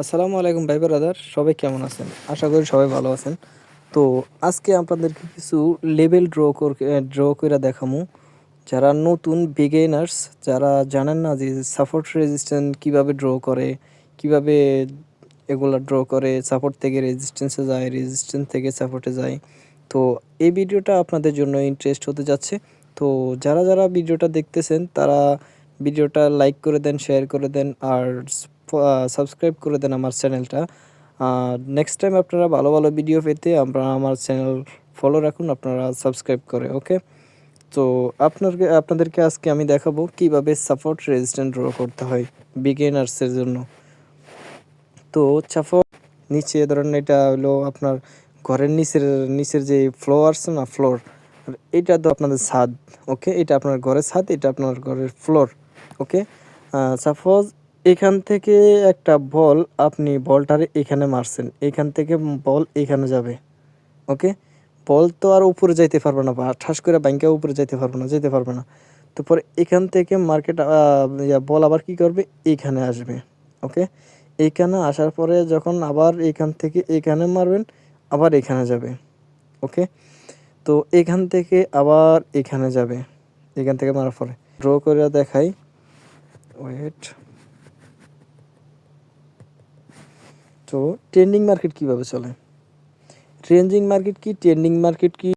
আসসালামু আলাইকুম ভাই ব্রাদার, সবাই কেমন আছেন? আশা করি সবাই ভালো আছেন। তো আজকে আপনাদেরকে কিছু লেভেল ড্র ড্র করে দেখামু। যারা নতুন বিগেনার্স যারা জানেন না যে সাপোর্ট রেজিস্ট্যান্স কীভাবে ড্র করে, কীভাবে এগুলো ড্র করে সাপোর্ট থেকে রেজিস্ট্যান্সে যায় রেজিস্ট্যান্স থেকে সাপোর্টে যায়। তো এই ভিডিওটা আপনাদের জন্য ইন্টারেস্ট হতে যাচ্ছে। তো যারা যারা ভিডিওটা দেখতেছেন, তারা ভিডিওটা লাইক করে দেন শেয়ার করে দেন, আর সাবস্ক্রাইব করে দেন আমার চ্যানেলটা নেক্সট টাইম আপনারা ভালো ভালো ভিডিও পেতে আপনারা আমার চ্যানেল ফলো রাখুন, আপনারা সাবস্ক্রাইব করে ওকে তো আপনার আপনাদেরকে আজকে আমি দেখাবো কীভাবে সাপোর্ট রেজিস্ট্যান্ট ড্র করতে হয় বিগিনার্সের জন্য। তো সাপোর্ট নিচে ধরেন এটা হলো আপনার ঘরের নিচের নিচের যে ফ্লোর আছে না ফ্লোর এটা তো আপনাদের ছাদ ওকে এটা আপনার ঘরের ছাদ, এটা আপনার ঘরের ফ্লোর ওকে সাপোজ এখান থেকে একটা বল আপনি বলটারে এখানে মারছেন। এখান থেকে বল এখানে যাবে। ওকে? বল তো আর উপরে যাইতে পারবে না বা ঠাস করে ব্যাংকে উপরে যাইতে পারবে না, যেতে পারবে না। তো পরে এখান থেকে মার্কেট বল আবার কি করবে? এইখানে আসবে। ওকে? এইখানে আসার পরে যখন আবার এখান থেকে এখানে মারবেন, আবার এখানে যাবে। ওকে? তো এখান থেকে আবার এখানে যাবে। এখান থেকে মারার পরে। ড্র করে দেখাই। ওয়েট তো ট্রেন্ডিং মার্কেট কীভাবে চলে? ট্রেন্ডিং মার্কেট কি? ট্রেন্ডিং মার্কেট কি?